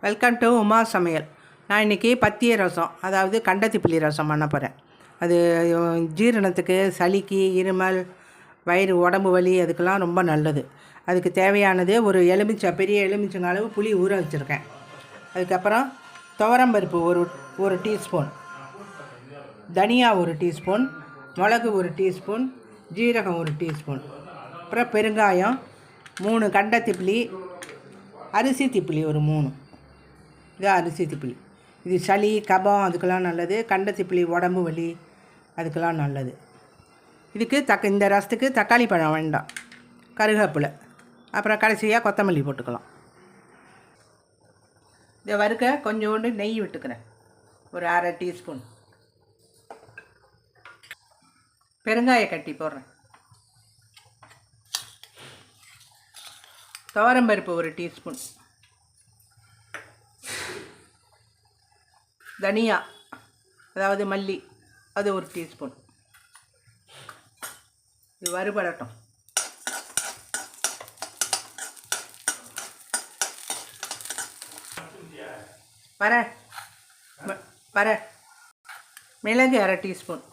Welcome to Uma சமையல். நான் இன்றைக்கி பத்திய ரசம் அதாவது கண்டத்திப்பிள்ளி ரசம் பண்ண போகிறேன் அது ஜீரணத்துக்கு சளிக்கு இருமல் வயிறு உடம்பு வலி அதுக்கெல்லாம் ரொம்ப நல்லது. அதுக்கு தேவையானது ஒரு எலுமிச்சை பெரிய எலுமிச்சங்க அளவு புளி ஊற வச்சுருக்கேன். அதுக்கப்புறம் துவரம்பருப்பு ஒரு ஒரு டீஸ்பூன். தனியா ஒரு டீஸ்பூன். மிளகு ஒரு டீஸ்பூன். ஜீரகம் ஒரு டீஸ்பூன். அப்புறம் பெருங்காயம் மூணு கண்டத்திப்பிளி அரிசி திப்பிலி ஒரு மூணு. இது அரிசி திப்பிலி. இது சளி கபம் அதுக்கெல்லாம் நல்லது. கண்ட திப்பிலி உடம்பு வலி அதுக்கெல்லாம் நல்லது. இதுக்கு தக்க இந்த ரசத்துக்கு தக்காளி பழம் வேண்டாம். கருவேப்பிலை அப்புறம் கடைசியாக கொத்தமல்லி போட்டுக்கலாம். இதை வறுக்க கொஞ்சோண்டு நெய் விட்டுக்கிறேன். ஒரு அரை டீஸ்பூன். பெருங்காய கட்டி போடுறேன். துவரம்பருப்பு ஒரு டீஸ்பூன். தனியா அதாவது மல்லி அது ஒரு டீஸ்பூன் இது வறுபடட்டும். வர வர. மிளகு அரை டீஸ்பூன்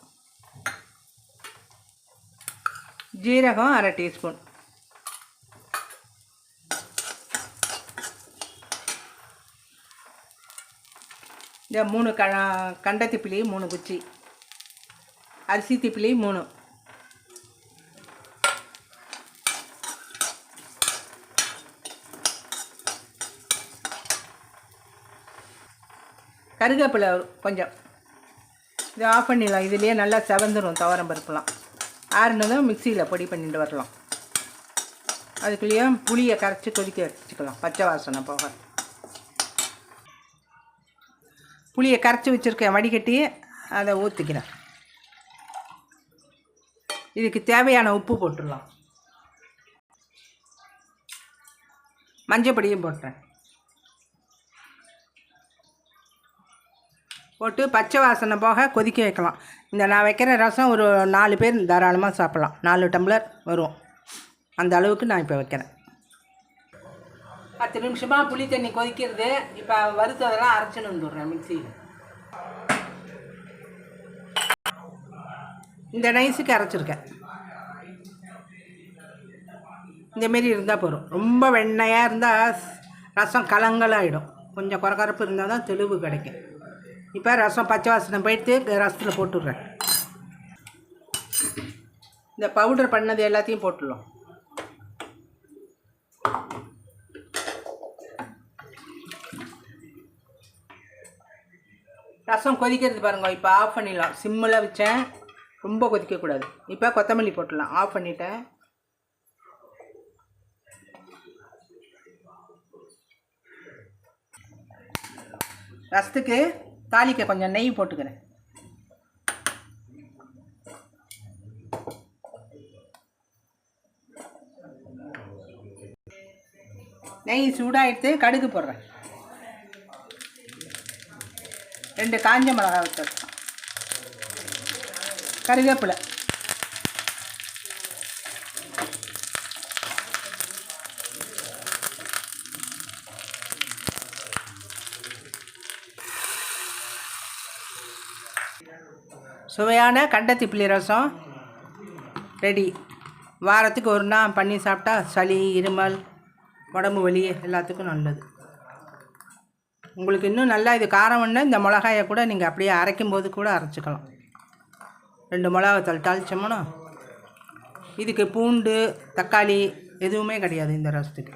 ஜீரகம் அரை டீஸ்பூன் இந்த மூணு க கண்ட திப்பிலி மூணு குச்சி. அரிசி திப்பிலி மூணு. கருவேப்பிலை கொஞ்சம். இது ஆஃப் பண்ணிடலாம். இதுலேயே நல்லா செவந்துடும் துவரம் பருப்புலாம். ஆறுனதும் மிக்சியில் பொடி பண்ணிட்டு வரலாம். அதுக்குள்ளேயே புளியை கரைச்சி கொதிக்க வச்சுக்கலாம். பச்சை வாசனை போக. புளியை கரைச்சி வச்சுருக்கேன் வடிகட்டி அதை ஊற்றிக்கிறேன் இதுக்கு தேவையான உப்பு போட்டுடலாம். மஞ்சப்பொடியும் போட்டுறேன். போட்டு பச்சை வாசனை போக கொதிக்க வைக்கலாம். இந்த நான் வைக்கிற ரசம் ஒரு நாலு பேர் தாராளமாக சாப்பிட்லாம். நாலு டம்ளர் வரும். அந்த அளவுக்கு நான் இப்போ வைக்கிறேன். பத்து நிமிஷமாக புளி தண்ணி கொதிக்கிறது. இப்போ வறுத்ததெல்லாம் அரைச்சின்னு வந்துடுறேன் மிக்சியில். இந்த நைஸுக்கு அரைச்சிருக்கேன். இந்தமாரி இருந்தால் போதும். ரொம்ப வெண்ணையாக இருந்தால் ரசம் கலங்கலாகிடும் கொஞ்சம் குறக்கரப்பு இருந்தால் தான் தெளிவு கிடைக்கும். இப்போ ரசம் பச்சை வாசனை போயிட்டு ரசத்தில் போட்டுடுறேன். இந்த பவுடர் பண்ணது எல்லாத்தையும் போட்டுடலாம். ரசம் கொதிக்கிறது பாருங்க. இப்போ ஆஃப் பண்ணிடலாம். சிம்மில் வச்சேன். ரொம்ப கொதிக்கக்கூடாது இப்போ கொத்தமல்லி போட்டுடலாம். ஆஃப் பண்ணிட்டேன். ரசத்துக்கு தாளிக்க கொஞ்சம் நெய் போட்டுக்கிறேன். நெய் சூடாகிடுத்து கடுகு போடுறேன். ரெண்டு காஞ்ச மிளகா வச்சது கருவேப்பிலை. சுவையான கண்டத்திப்பிள்ளி ரசம் ரெடி. வாரத்துக்கு ஒரு நாள் பண்ணி சாப்பிட்டா சளி இருமல் உடம்பு வலி எல்லாத்துக்கும் நல்லது. உங்களுக்கு இன்னும் நல்லா இது காரம் ஒன்று இந்த மிளகாயை கூட நீங்கள் அப்படியே அரைக்கும் போது கூட அரைச்சிக்கலாம். ரெண்டு மிளகா தள் தாளிச்சோம்னா இதுக்கு பூண்டு தக்காளி எதுவுமே கிடையாது இந்த ரசத்துக்கு.